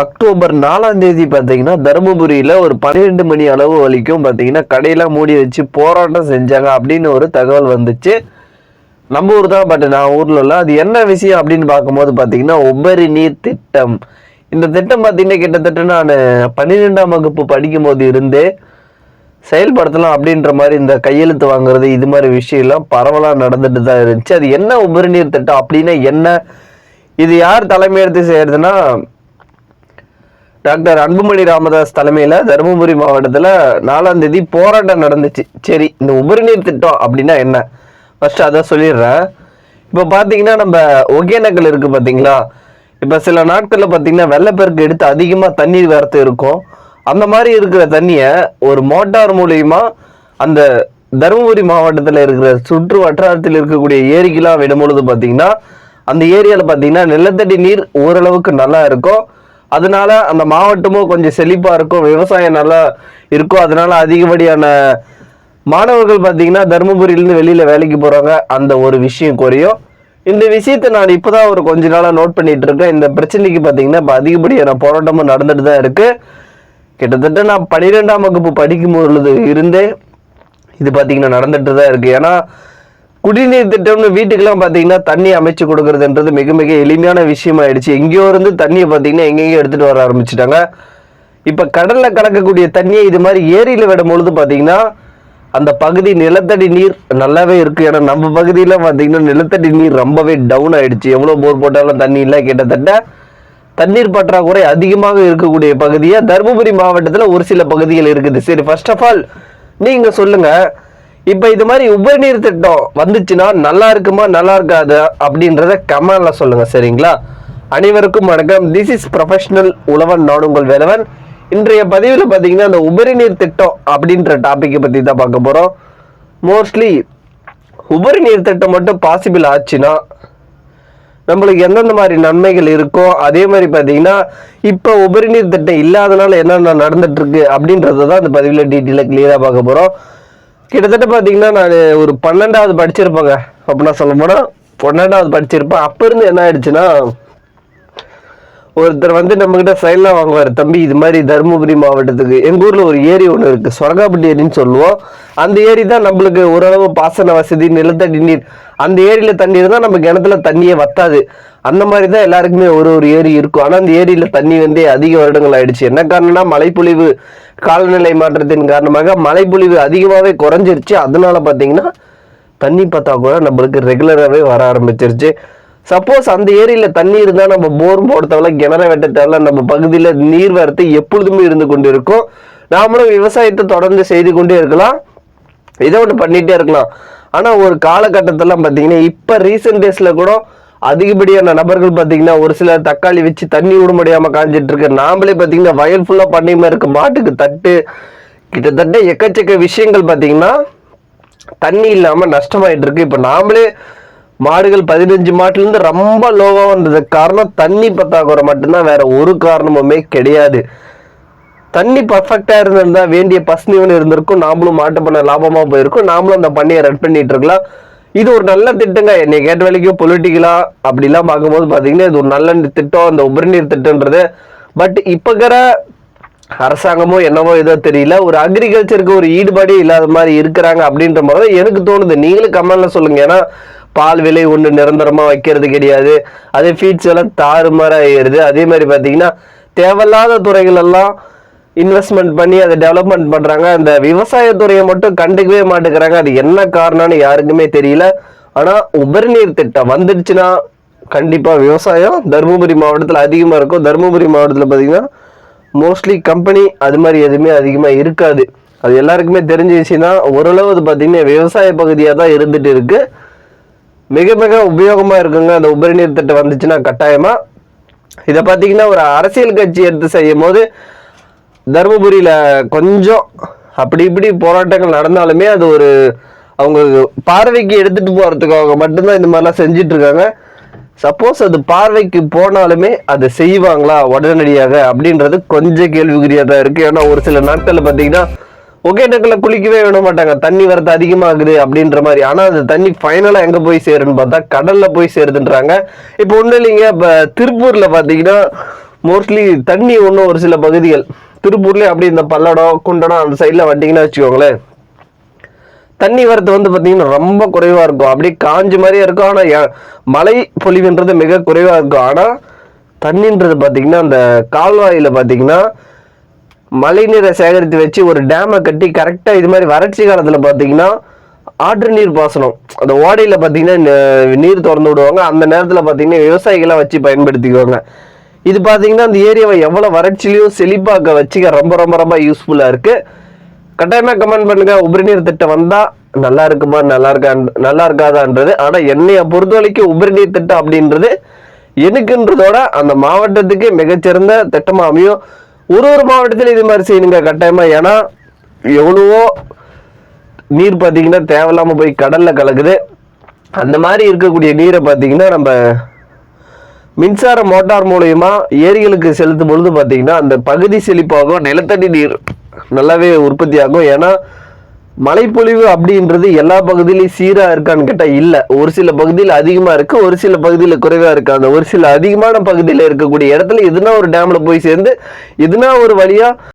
October நாலாம் தேதி பார்த்தீங்கன்னா தருமபுரியில் ஒரு பன்னிரெண்டு மணி அளவு வரைக்கும் பார்த்தீங்கன்னா கடையெல்லாம் மூடி வச்சு போராட்டம் செஞ்சாங்க அப்படின்னு ஒரு தகவல் வந்துச்சு. நம்ம ஊர் தான் பட் நான் ஊரில் இல்லை. அது என்ன விஷயம் அப்படின்னு பார்க்கும்போது பார்த்தீங்கன்னா உபரி நீர் திட்டம். இந்த திட்டம் பார்த்தீங்கன்னா கிட்டத்தட்ட நான் பன்னிரெண்டாம் வகுப்பு படிக்கும்போது இருந்தே செயல்படுத்தலாம் அப்படின்ற மாதிரி இந்த கையெழுத்து வாங்குறது இது மாதிரி விஷயம்லாம் பரவலாக நடந்துட்டு தான் இருந்துச்சு. அது என்ன உபரி நீர் திட்டம் அப்படின்னா என்ன? இது யார் தலைமையெடுத்து செய்யறதுன்னா டாக்டர் அன்புமணி ராமதாஸ் தலைமையில் தருமபுரி மாவட்டத்தில் நாலாம் தேதி போராட்டம் நடந்துச்சு. சரி இந்த உபரிநீர் திட்டம் அப்படின்னா என்ன? ஃபஸ்ட்டு அதை சொல்லிடுறேன். இப்போ பார்த்தீங்கன்னா நம்ம ஒகேனக்கல் இருக்குது பார்த்தீங்களா இப்போ சில நாட்களில் பார்த்தீங்கன்னா வெள்ளப்பெருக்கு எடுத்து அதிகமாக தண்ணீர் வரத்து இருக்கும். அந்த மாதிரி இருக்கிற தண்ணியை ஒரு மோட்டார் மூலியமா அந்த தருமபுரி மாவட்டத்தில் இருக்கிற சுற்று வட்டாரத்தில் இருக்கக்கூடிய ஏரிக்கெலாம் விடும் பொழுது பார்த்தீங்கன்னா அந்த ஏரியாவில் பார்த்தீங்கன்னா நிலத்தடி நீர் ஓரளவுக்கு நல்லா இருக்கும். அதனால அந்த மாவட்டமும் கொஞ்சம் செழிப்பாக இருக்கும் விவசாயம் நல்லா இருக்கும். அதனால அதிகப்படியான மாணவர்கள் பார்த்தீங்கன்னா தருமபுரியிலேருந்து வெளியில் வேலைக்கு போகிறாங்க அந்த ஒரு விஷயம் குறையும். இந்த விஷயத்தை நான் இப்போ தான் ஒரு கொஞ்ச நாளாக நோட் பண்ணிகிட்டு இருக்கேன். இந்த பிரச்சனைக்கு பார்த்தீங்கன்னா இப்போ அதிகப்படியான போராட்டமும் நடந்துட்டு தான் இருக்குது கிட்டத்தட்ட நான் பன்னிரெண்டாம் வகுப்பு படிக்கும் பொழுது இருந்தே இது பார்த்தீங்கன்னா நடந்துட்டு தான் இருக்குது ஏன்னா குடிநீர் திட்டம்னு வீட்டுக்கெல்லாம் பார்த்தீங்கன்னா தண்ணி அமைச்சு கொடுக்கறதுன்றது மிக மிக எளிமையான விஷயம் ஆயிடுச்சு எங்கேயோ இருந்து தண்ணியை பார்த்தீங்கன்னா எங்கெங்கேயோ எடுத்துட்டு வர ஆரம்பிச்சிட்டாங்க. இப்போ கடல்ல கலக்கக்கூடிய தண்ணியை இது மாதிரி ஏரியில விடும் பொழுது பார்த்தீங்கன்னா அந்த பகுதி நிலத்தடி நீர் நல்லாவே இருக்கு. ஏன்னா நம்ம பகுதியில பார்த்தீங்கன்னா நிலத்தடி நீர் ரொம்பவே டவுன் ஆயிடுச்சு. எவ்வளோ போர் போட்டாலும் தண்ணி இல்லை கிட்டத்தட்ட தண்ணீர் பற்றாக்குறை அதிகமாக இருக்கக்கூடிய பகுதியா தருமபுரி மாவட்டத்தில் ஒரு சில பகுதிகள் இருக்குது. சரி ஃபர்ஸ்ட் ஆஃப் ஆல் நீங்க சொல்லுங்க இப்போ இது மாதிரி உபரிநீர் திட்டம் வந்துச்சுன்னா நல்லா இருக்குமா நல்லா இருக்காது அப்படின்றத கமெண்ட்ல சொல்லுங்க சரிங்களா? அனைவருக்கும் வணக்கம். திஸ் இஸ் ப்ரொஃபஷனல் உழவன் நான் உங்கள் வேலவன். இன்றைய பதிவில் பார்த்தீங்கன்னா அந்த உபரிநீர் திட்டம் அப்படின்ற டாப்பிக்கை பற்றி தான் பார்க்க போகிறோம் மோஸ்ட்லி உபரிநீர் திட்டம் மட்டும் பாசிபிள் ஆச்சுன்னா நம்மளுக்கு எந்தெந்த மாதிரி நன்மைகள் இருக்கோ அதே மாதிரி பார்த்தீங்கன்னா இப்போ உபரிநீர் திட்டம் இல்லாதனால என்னென்ன நடந்துட்டு இருக்கு அப்படின்றத தான் இந்த பதிவில் டீட்டெயிலாக கிளியராக பார்க்க போகிறோம் கிட்டத்தட்ட பார்த்தீங்கன்னா நான் ஒரு பன்னெண்டாவது படிச்சிருப்பேங்க. அப்படின்னா சொல்ல போனால் பன்னெண்டாவது படிச்சிருப்பேன். அப்போ இருந்து என்ன ஆயிடுச்சுன்னா ஒருத்தர் வந்து நம்மகிட்ட சைட்லாம் வாங்குவார். தம்பி இது மாதிரி தருமபுரி மாவட்டத்துக்கு எங்கள் ஊரில் ஒரு ஏரி ஒன்று இருக்குது சொரகாப்பட்டி ஏரின்னு சொல்லுவோம். அந்த ஏரி தான் நம்மளுக்கு ஓரளவு பாசன வசதி நிலத்தடி நீர். அந்த ஏரியில் தண்ணி இருந்தால் நம்ம கிணத்துல தண்ணியே வத்தாது. அந்த மாதிரி தான் எல்லாருக்குமே ஒரு ஒரு ஏரி இருக்கும். ஆனால் அந்த ஏரியில் தண்ணி வந்து அதிக வருடங்கள் ஆயிடுச்சு. என்ன காரணம்னா மழைப்பொழிவு காலநிலை மாற்றத்தின் காரணமாக மழைப்பொழிவு அதிகமாகவே குறைஞ்சிருச்சு. அதனால பார்த்தீங்கன்னா தண்ணி பற்றாக்குறை நம்மளுக்கு ரெகுலராகவே வர ஆரம்பிச்சிருச்சு. சப்போஸ் அந்த ஏரியில் தண்ணி இருந்தால் நம்ம போர் போட தேவையில்ல கிணற வெட்ட தேவையில்ல நம்ம பகுதியில் நீர் வரத்து எப்பொழுதுமே இருந்து கொண்டு இருக்கும் நாமளும் விவசாயத்தை தொடர்ந்து செய்து கொண்டே இருக்கலாம். இதை ஒன்று பண்ணிகிட்டே இருக்கலாம் ஆனால் ஒரு காலகட்டத்திலாம் பார்த்தீங்கன்னா இப்போ ரீசெண்ட் டேஸில் கூட அதிகப்படியான நபர்கள் பார்த்தீங்கன்னா ஒரு சிலர் தக்காளி வச்சு தண்ணி விட முடியாமல் காஞ்சிட்டு இருக்கு. நாமளே பார்த்தீங்கன்னா வயல் ஃபுல்லாக பண்ணியுமே இருக்க மாட்டுக்கு தட்டு. கிட்டத்தட்ட எக்கச்சக்க விஷயங்கள் பார்த்தீங்கன்னா தண்ணி இல்லாமல் நஷ்டமாயிட்டு இருக்கு. இப்போ நாமளே மாடுகள் பதினஞ்சு மாட்டுலேருந்து ரொம்ப லோவாக வந்ததுக்கு காரணம் தண்ணி பற்றாக்குறை மட்டும்தான். வேற ஒரு காரணமுமே கிடையாது. தண்ணி பர்ஃபெக்டாக இருந்திருந்தா வேண்டிய பசுனிவன் இருந்திருக்கும். நாமளும் மாட்டு பண்ண லாபமாக போயிருக்கும். நாமளும் அந்த பண்ணையை ரெட் பண்ணிட்டு இருக்கலாம். இது ஒரு நல்ல திட்டங்க. என்னை கேட்ட வரைக்கும் பொலிட்டிக்கலா அப்படிலாம் பார்க்கும்போது பார்த்தீங்கன்னா இது ஒரு நல்ல திட்டம். அந்த உபரிநீர் திட்டம்ன்றது. பட் இப்போ இருக்கிற அரசாங்கமோ என்னவோ ஏதோ தெரியல. ஒரு அக்ரிகல்ச்சருக்கு ஒரு ஈடுபாடே இல்லாத மாதிரி இருக்கிறாங்க அப்படின்ற மாதிரி தான் எனக்கு தோணுது. நீங்களும் கமெண்ட்ல சொல்லுங்க. ஏன்னா பால் விலை ஒன்று நிரந்தரமாக வைக்கிறது கிடையாது. அதே ஃபீட்ஸ் எல்லாம் தாறுமாறாக ஆயிடுது அதே மாதிரி பார்த்தீங்கன்னா தேவையில்லாத துறைகள் எல்லாம் இன்வெஸ்ட்மெண்ட் பண்ணி அதை டெவலப்மெண்ட் பண்ணுறாங்க அந்த விவசாயத்துறையை மட்டும் கண்டுக்கவே மாட்டேங்கிறாங்க. அது என்ன காரணம்னு யாருக்குமே தெரியல. ஆனால் உபரிநீர் திட்டம் வந்துடுச்சுன்னா கண்டிப்பாக விவசாயம் தருமபுரி மாவட்டத்தில் அதிகமாக இருக்கும். தருமபுரி மாவட்டத்தில் பார்த்தீங்கன்னா மோஸ்ட்லி கம்பெனி அது மாதிரி எதுவுமே அதிகமாக இருக்காது. அது எல்லாருக்குமே தெரிஞ்ச விஷயம் தான் ஓரளவு அது பார்த்தீங்கன்னா விவசாய பகுதியாக தான் இருந்துட்டு இருக்கு. மிக மிக உபயோகமாக இருக்குங்க. அந்த உபரிநீர் திட்டம் வந்துச்சுன்னா கட்டாயமாக இதை பார்த்தீங்கன்னா ஒரு அரசியல் கட்சி எடுத்து செய்யும் போது தருமபுரியில் கொஞ்சம் அப்படி இப்படி போராட்டங்கள் நடந்தாலுமே அது ஒரு அவங்க பார்வைக்கு எடுத்துட்டு போகிறதுக்காக மட்டும்தான் இந்த மாதிரிலாம் செஞ்சுட்டு இருக்காங்க. சப்போஸ் அது பார்வைக்கு போனாலுமே அதை செய்வாங்களா உடனடியாக அப்படின்றது கொஞ்சம் கேள்விக்குறியாக தான் இருக்குது ஏன்னா ஒரு சில நாட்களில் பார்த்தீங்கன்னா ஒகேனக்கில் குளிக்கவே விட மாட்டாங்க. தண்ணி வரது அதிகமாகுது அப்படின்ற மாதிரி. ஆனால் அந்த தண்ணி ஃபைனலாக எங்கே போய் சேருன்னு பார்த்தா கடலில் போய் சேருதுன்றாங்க. இப்போ ஒன்றும் இல்லைங்க. இப்போ திருப்பூரில் பார்த்தீங்கன்னா மோஸ்ட்லி தண்ணி ஒன்றும் ஒரு சில பகுதிகள் திருப்பூர்லேயே அப்படி இந்த பல்லடம் குண்டடம் அந்த சைடில் வண்டிங்கன்னா வச்சுக்கோங்களேன். தண்ணி வரத்து வந்து பார்த்தீங்கன்னா ரொம்ப குறைவாக இருக்கும். அப்படியே காஞ்ச மாதிரியே இருக்கும். ஆனால் மழை பொழிவுன்றது மிக குறைவாக இருக்கும். ஆனால் தண்ணின்றது பார்த்தீங்கன்னா அந்த கால்வாயில் பார்த்தீங்கன்னா மழை நீரை சேகரித்து வச்சு ஒரு டேமை கட்டி கரெக்டாக இது மாதிரி வறட்சி காலத்தில் பார்த்தீங்கன்னா ஆற்று நீர் பாசனம். அந்த ஓடையில் பார்த்தீங்கன்னா நீர் திறந்து விடுவாங்க. அந்த நேரத்தில் பார்த்தீங்கன்னா விவசாயிகளாம் வச்சு பயன்படுத்திக்குவாங்க. இது பார்த்தீங்கன்னா அந்த ஏரியாவை எவ்வளோ வறட்சிலையும் செழிப்பாக்க வச்சுக்க ரொம்ப ரொம்ப ரொம்ப யூஸ்ஃபுல்லாக இருக்குது கட்டாயமாக கமெண்ட் பண்ணுங்கள் உபரிநீர் திட்டம் வந்தால் நல்லா இருக்குமா நல்லா இருக்கா நல்லா இருக்காதான்றது. ஆனால் என்னைய பொறுத்த வரைக்கும் உபரிநீர் திட்டம் அப்படின்றது எனக்குன்றதோட அந்த மாவட்டத்துக்கு மிகச்சிறந்த திட்டமாக அமையும். ஒரு ஒரு மாவட்டத்திலும் இது மாதிரி செய்யணுங்க கட்டாயமாக ஏன்னா எவ்வளவோ நீர் பார்த்தீங்கன்னா தேவையில்லாமல் போய் கடலில் கலக்குது. அந்த மாதிரி இருக்கக்கூடிய நீரை பார்த்தீங்கன்னா நம்ம மின்சார மோட்டார் மூலயமா ஏரிகளுக்கு செலுத்தும் பொழுது பார்த்தீங்கன்னா அந்த பகுதி செழிப்பாகும் நிலத்தடி நீர் நல்லாவே உற்பத்தி ஆகும் ஏன்னா மழைப்பொழிவு அப்படின்றது எல்லா பகுதியிலையும் சீராக இருக்கான்னு கேட்டால் இல்லை. ஒரு சில பகுதியில் அதிகமாக இருக்குது ஒரு சில பகுதியில் குறைவாக இருக்குது அந்த ஒரு சில அதிகமான பகுதியில் இருக்கக்கூடிய இடத்துல எதுனா ஒரு டேமில் போய் சேர்ந்து எதுனா ஒரு வழியாக